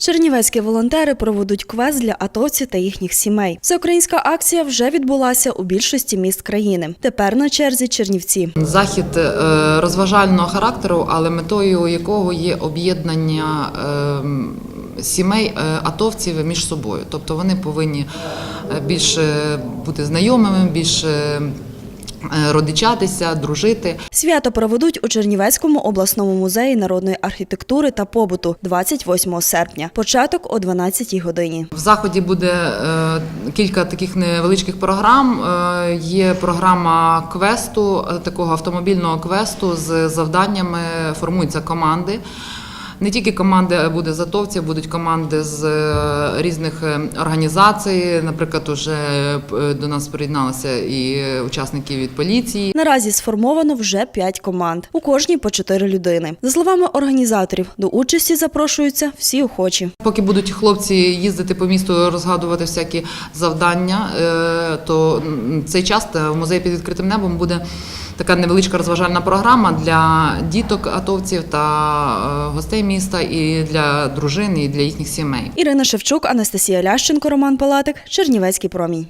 Чернівецькі волонтери проведуть квест для атовців та їхніх сімей. Всеукраїнська акція вже відбулася у більшості міст країни. Тепер на черзі Чернівці. Захід е, розважального характеру, але метою якого є об'єднання е, сімей е, атовців між собою. Тобто вони повинні більше бути знайомими, більше родичатися, дружити. Свято проведуть у Чернівецькому обласному музеї народної архітектури та побуту 28 серпня. Початок о 12 годині. В заході буде е, кілька таких невеличких програм. Е, Є програма квесту, е, такого автомобільного квесту з завданнями. Формуються команди. Не тільки команди буде з атовців, будуть команди з е, різних е, організацій. Наприклад, уже е, до нас приєдналися і учасники від поліції. Наразі сформовано вже 5 команд. У кожній по 4 людини. За словами організаторів, до участі запрошуються всі охочі. Поки будуть хлопці їздити по місту, розгадувати всякі завдання, то цей час в музеї під відкритим небом буде така невеличка розважальна програма для діток атовців та е, гостей міста, і для дружин, і для їхніх сімей. Ірина Шевчук, Анастасія Лященко, Роман Палатик, Чернівецький промінь.